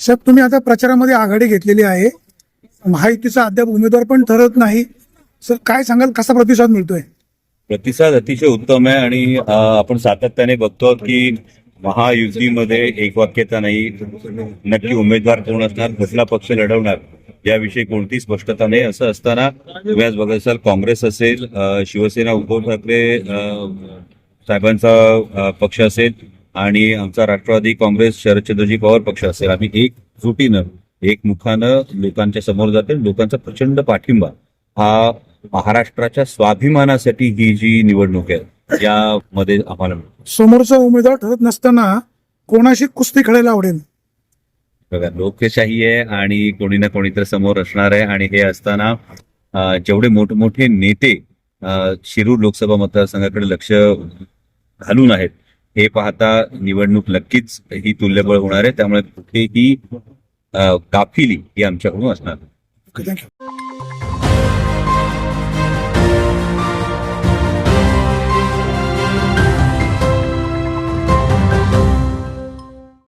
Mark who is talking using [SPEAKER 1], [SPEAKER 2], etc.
[SPEAKER 1] साहेब तुम्ही आता प्रचारामध्ये आघाडी घेतलेली आहे. महायुतीचा अद्याप उमेदवार पण ठरत नाही. सर काय सांगाल? कसा प्रतिसाद मिळतोय?
[SPEAKER 2] प्रतिसाद अतिशय उत्तम आहे आणि आपण सातत्याने बघतो की महायुतीमध्ये एक वाक्यता नाही. नक्की उमेदवार कोण असणार? कुठला पक्ष लढवणार? याविषयी कोणती स्पष्टता नाही. असं असताना तुम्ही आज बघत असाल काँग्रेस असेल शिवसेना उद्धव ठाकरे साहेबांचा पक्ष असेल आणि आमचा राष्ट्रवादी काँग्रेस शरदचंद्रजी पवार पक्ष असेल. आम्ही एक जुटीनं एक मुखानं लोकांच्या समोर जाते लोकांचा प्रचंड पाठिंबा हा महाराष्ट्राच्या स्वाभिमानासाठी ही जी निवडणूक आहे यामध्ये आम्हाला.
[SPEAKER 1] समोरचा उमेदवार ठरत नसताना कोणाशी कुस्ती खेळायला आवडेल?
[SPEAKER 2] बघा लोकशाही आहे आणि कोणी ना कोणी तर समोर असणार आहे. आणि हे असताना जेवढे मोठमोठे नेते शिरूर लोकसभा मतदारसंघाकडे लक्ष घालून आहेत हे पाहता निवडणूक नक्कीच ही तुल्यबळ होणार आहे. त्यामुळे कुठेही काफिली गाफिली ही आमच्याकडून असणार.
[SPEAKER 1] थँक्यू.